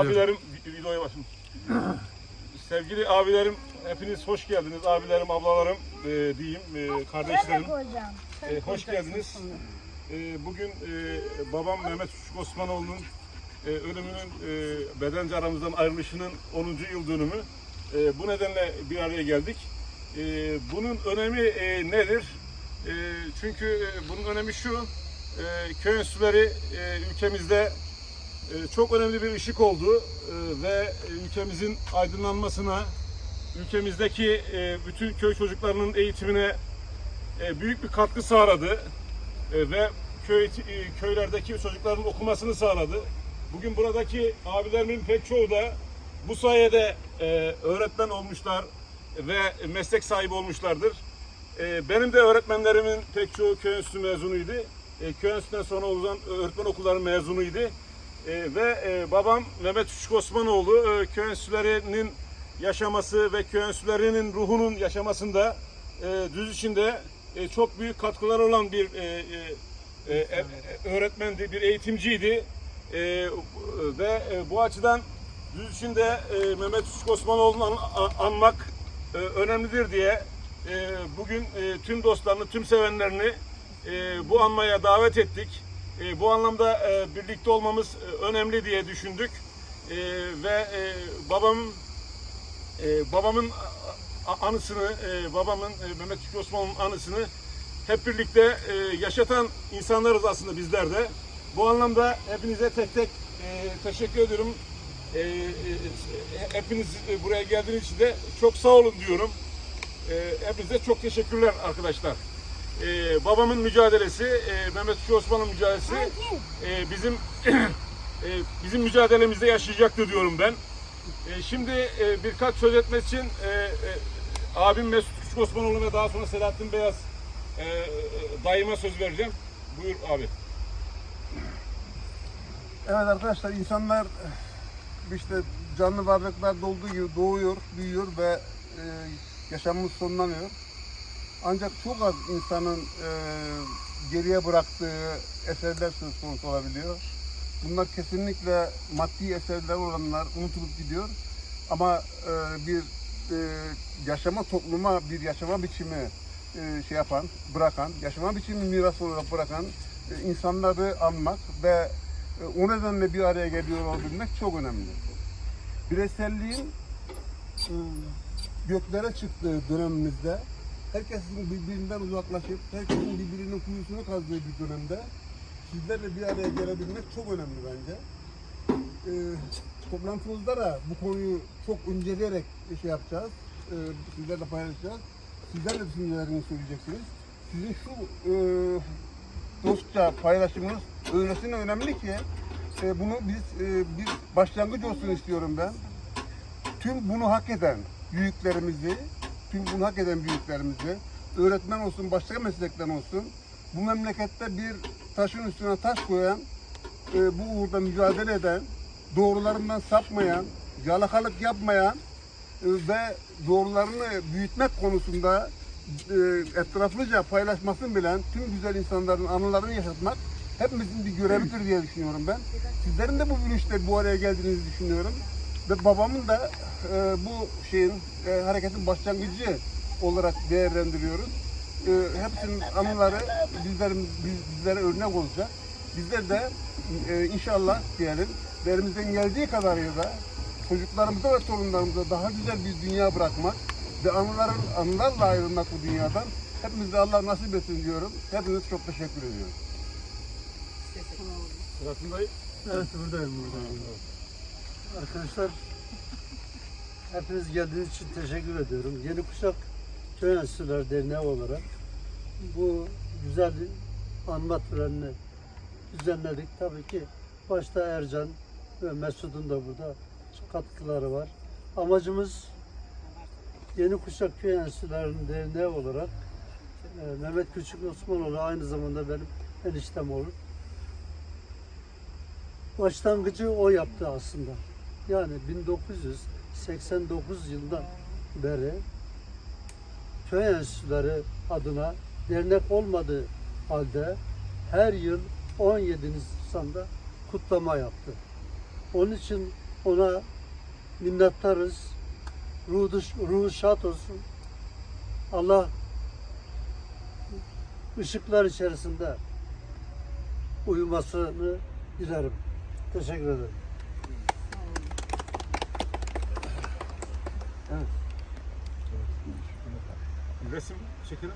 alıyorum. Abilerim videoya başım. Sevgili abilerim hepiniz hoş geldiniz. Abilerim, ablalarım e, diyeyim, e, kardeşlerim. E, hoş geldiniz. E, bugün e, babam Mehmet Küçük Osmanoğlu'nun e, ölümünün e, bedenci aramızdan ayrılışının 10. yıl dönümü. E, bu nedenle bir araya geldik. E, bunun önemi e, nedir? E, çünkü e, bunun önemi şu, e, köy enstitüleri e, ülkemizde çok önemli bir ışık oldu e, ve ülkemizin aydınlanmasına, ülkemizdeki e, bütün köy çocuklarının eğitimine e, büyük bir katkı sağladı E, ve köy e, köylerdeki çocukların okumasını sağladı. Bugün buradaki abilerimin pek çoğu da bu sayede e, öğretmen olmuşlar ve meslek sahibi olmuşlardır. E, benim de öğretmenlerimin pek çoğu köy enstitüsü mezunuydu. E, köy enstitüsünden sonra olan öğretmen okulları mezunuydu. E, ve e, babam Mehmet Küçük Osmanoğlu e, köy enstitülerinin yaşaması ve köy enstitülerinin ruhunun yaşamasında e, düz içinde e, çok büyük katkılar olan bir e, e, e, e, öğretmendi, bir eğitimciydi. E, ve e, bu açıdan düz içinde e, Mehmet Küçük Osmanoğlu'nu an- anmak e, önemlidir diye e, bugün e, tüm dostlarını, tüm sevenlerini e, bu anmaya davet ettik. E, bu anlamda e, birlikte olmamız e, önemli diye düşündük. E, ve e, babam e, babamın anısını, e, babamın e, Mehmet Şükrü Osman'ın anısını hep birlikte e, yaşatan insanlarız aslında bizler de. Bu anlamda hepinize tek tek e, teşekkür ediyorum. E, e, hepiniz e, buraya geldiğiniz için de çok sağ olun diyorum. E, hepinize çok teşekkürler arkadaşlar. E, babamın mücadelesi, e, Mehmet Şükrü Osman'ın mücadelesi e, bizim e, bizim mücadelemizde yaşayacaktır diyorum ben. E, şimdi e, birkaç söz etmek için e, e, abim Mesut Küçük Osmanoğlu ve daha sonra Selahattin Beyaz e, dayıma söz vereceğim. Buyur abi. Evet arkadaşlar insanlar işte canlı varlıklar olduğu gibi doğuyor, büyüyor ve e, yaşamımız sonlanıyor. Ancak çok az insanın e, geriye bıraktığı eserler söz konusu olabiliyor. Bunlar kesinlikle maddi eserler olanlar unutulup gidiyor. Ama e, bir e, yaşama topluma bir yaşama biçimi e, şey yapan, bırakan, yaşama biçimi miras olarak bırakan e, insanları anmak ve e, o nedenle bir araya geliyor olabilmek çok önemli. Bireyselliğin e, göklere çıktığı dönemimizde herkesin birbirinden uzaklaşıp herkesin birbirinin kuyusunu kazdığı bir dönemde sizlerle bir araya gelebilmek çok önemli bence. E, toplantımızda da bu konuyu çok inceleyerek şey yapacağız. E, sizlerle paylaşacağız. Sizler de düşüncelerinizi söyleyeceksiniz. Sizin şu e, dostça paylaşımınız öylesine önemli ki e, bunu biz e, bir başlangıç olsun istiyorum ben. Tüm bunu hak eden büyüklerimizi, tüm bunu hak eden büyüklerimizi, öğretmen olsun, başka meslekten olsun, bu memlekette bir taşın üstüne taş koyan, e, bu uğurda mücadele eden, doğrularından sapmayan, yalakalık yapmayan e, ve doğrularını büyütmek konusunda e, etraflıca paylaşmasını bilen tüm güzel insanların anılarını yaşatmak hepimizin bir görevidir diye düşünüyorum ben. Sizlerin de bu bilinçle bu araya geldiğinizi düşünüyorum. Ve babamın da e, bu şeyin e, hareketin başlangıcı olarak değerlendiriyoruz. E, hepsinin anıları bizlerimiz, biz- bizlere örnek olacak. Bizler de e, inşallah diyelim elimizden geldiği kadarıyla da çocuklarımıza ve torunlarımıza daha güzel bir dünya bırakmak ve anıların, anılarla ayrılmak bu dünyadan hepimize Allah nasip etsin diyorum. Hepinize çok teşekkür ediyorum. Selahattin dayı. Evet buradayım buradayım. Arkadaşlar hepiniz geldiğiniz için teşekkür ediyorum. Yeni Kuşak Köy Enstitüleri Derneği olarak bu güzel anma törenini düzenledik. Tabii ki başta Ercan ve Mesut'un da burada katkıları var. Amacımız Yeni Kuşak Köy Enstitüleri Derneği olarak e, Mehmet Küçük Osmanoğlu aynı zamanda benim eniştem olur başlangıcı o yaptı aslında. Yani 1989 yılından beri köy enstitüleri adına dernek olmadığı halde her yıl 17 Nisan'da kutlama yaptı. Onun için Ona minnettarız. Ruhu, ruhu şad olsun. Allah ışıklar içerisinde uyumasını dilerim. Teşekkür ederim. Resim çekelim.